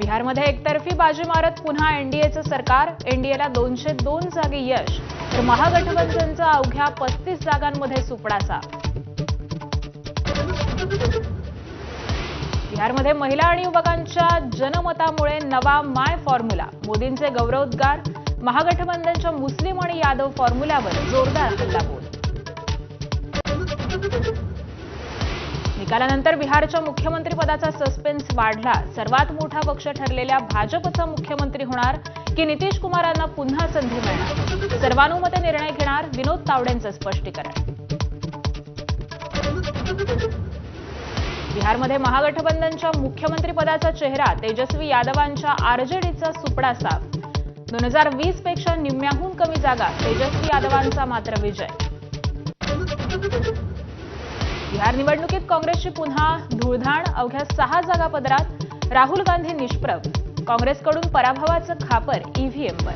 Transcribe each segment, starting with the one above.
बिहारमध्ये एकतर्फी बाजी मारत पुन्हा एनडीएचं सरकार. एनडीएला दोनशे दोन जागी यश. तर महागठबंधनचा अवघ्या पस्तीस जागांमध्ये सुपडासा. बिहारमध्ये महिला आणि युवकांच्या जनमतामुळे नवा माय फॉर्म्युला. मोदींचे गौरवोद्गार. महागठबंधनच्या मुस्लिम आणि यादव फॉर्म्युल्यावर जोरदार हल्लाबोल. निकालानंतर बिहारच्या मुख्यमंत्रीपदाचा सस्पेन्स वाढला. सर्वात मोठा पक्ष ठरलेल्या भाजपचा मुख्यमंत्री होणार की नितीश कुमारांना पुन्हा संधी मिळणार? सर्वानुमते निर्णय घेणार विनोद तावडेंचं स्पष्टीकरण. बिहारमध्ये महागठबंधनच्या मुख्यमंत्रीपदाचा चेहरा तेजस्वी यादवांच्या आरजेडीचा सुपडा साफ दोन हजार वीसपेक्षा निम्म्याहून कमी जागा तेजस्वी यादवांचा मात्र विजय. बिहार निवडणुकीत काँग्रेसची पुन्हा धुळधाण. अवघ्या सहा जागा पदरात राहुल गांधी निष्प्रभ. काँग्रेसकडून पराभवाचं खापर ईव्हीएमवर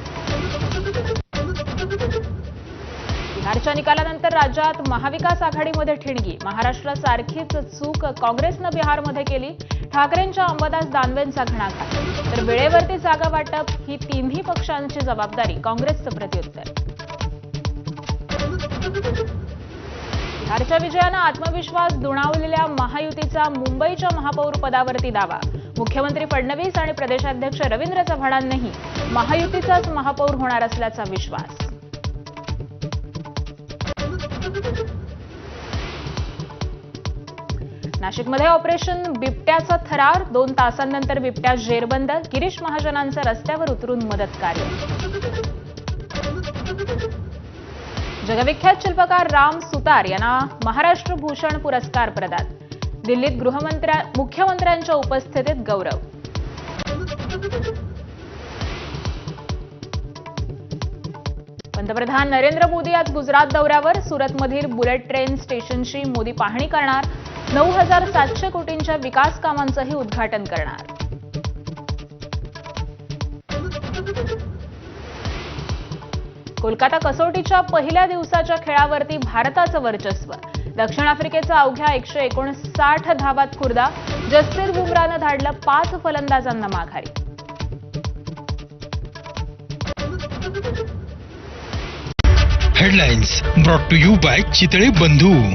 बिहारच्या निकालानंतर राज्यात महाविकास आघाडीमध्ये ठिणगी. महाराष्ट्रासारखीच चूक काँग्रेसनं बिहारमध्ये केली. ठाकरेंच्या अंबादास दानवेंचा घणाघात. तर वेळेवरती जागा वाटप ही तिन्ही पक्षांची जबाबदारी काँग्रेसचं प्रत्युत्तर. बिहारच्या विजयानं आत्मविश्वास दुणावलेल्या महायुतीचा मुंबईच्या महापौर पदावरती दावा. मुख्यमंत्री फडणवीस आणि प्रदेशाध्यक्ष रवींद्र चव्हाणांनीही महायुतीचाच महापौर होणार असल्याचा विश्वास. नाशिकमध्ये ऑपरेशन बिबट्याचा थरार. दोन तासांनंतर बिबट्या जेरबंद. गिरीश महाजनांचं रस्त्यावर उतरून मदत कार्य जगविख्यात शिल्पकार राम सुतार यांना महाराष्ट्र भूषण पुरस्कार प्रदान. दिल्लीत गृहमंत्र्या मुख्यमंत्र्यांच्या उपस्थितीत गौरव. पंतप्रधान नरेंद्र मोदी आज गुजरात दौऱ्यावर. सुरतमधील बुलेट ट्रेन स्टेशनची मोदी पाहणी करणार. नऊ हजार सातशे कोटींच्या विकास कामांचंही उद्घाटन करणार. कोलकाता कसोटीच्या पहिल्या दिवसाच्या खेळावरती भारताचं वर्चस्व. दक्षिण आफ्रिकेचा अवघ्या एकशे एकोणसाठ धावात खुर्दा जसप्रीत बुमरानं धाडलं पाच फलंदाजांना माघारी. Headlines brought to you by Chitale Bandhu.